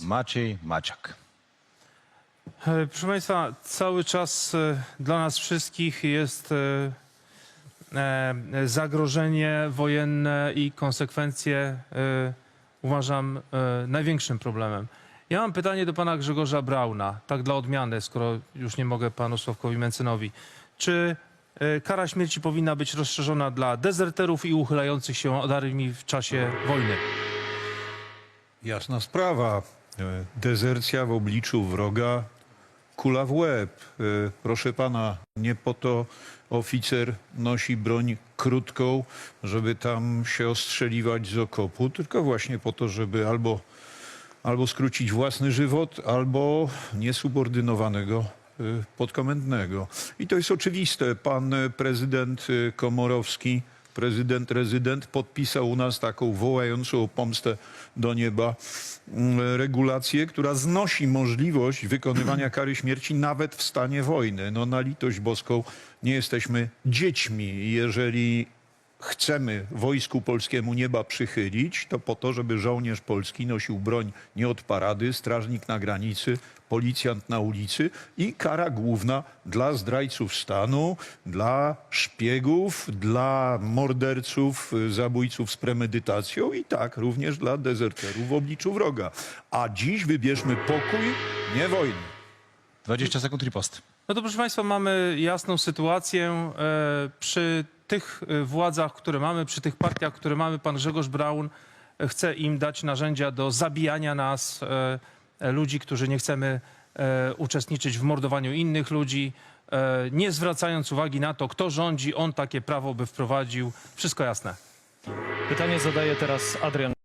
Maciej Maciak. E, Proszę Państwa, cały czas e, dla nas wszystkich jest e, e, zagrożenie wojenne i konsekwencje e, uważam e, największym problemem. Ja mam pytanie do pana Grzegorza Brauna, tak dla odmiany, skoro już nie mogę panu Sławkowi Mencynowi. Czy e, kara śmierci powinna być rozszerzona dla dezerterów i uchylających się od armii w czasie wojny? Jasna sprawa. E, Dezercja w obliczu wroga, kula w łeb. E, Proszę pana, nie po to oficer nosi broń krótką, żeby tam się ostrzeliwać z okopu, tylko właśnie po to, żeby albo, albo skrócić własny żywot, albo niesubordynowanego e, podkomendnego. I to jest oczywiste. Pan prezydent Komorowski prezydent, rezydent podpisał u nas taką wołającą o pomstę do nieba mm, regulację, która znosi możliwość wykonywania kary śmierci nawet w stanie wojny. No na litość boską nie jesteśmy dziećmi. Jeżeli chcemy wojsku polskiemu nieba przychylić, to po to, żeby żołnierz polski nosił broń nie od parady, strażnik na granicy, policjant na ulicy i kara główna dla zdrajców stanu, dla szpiegów, dla morderców, y, zabójców z premedytacją i tak również dla dezerterów w obliczu wroga. A dziś wybierzmy pokój, nie wojnę. 20 sekund ripost. No to proszę Państwa, mamy jasną sytuację. E, przy tych e, władzach, które mamy, przy tych partiach, które mamy, pan Grzegorz Braun e, chce im dać narzędzia do zabijania nas, ludzi, którzy nie chcemy uczestniczyć w mordowaniu innych ludzi, nie zwracając uwagi na to, kto rządzi, on takie prawo by wprowadził. Wszystko jasne. Pytanie zadaje teraz Adrian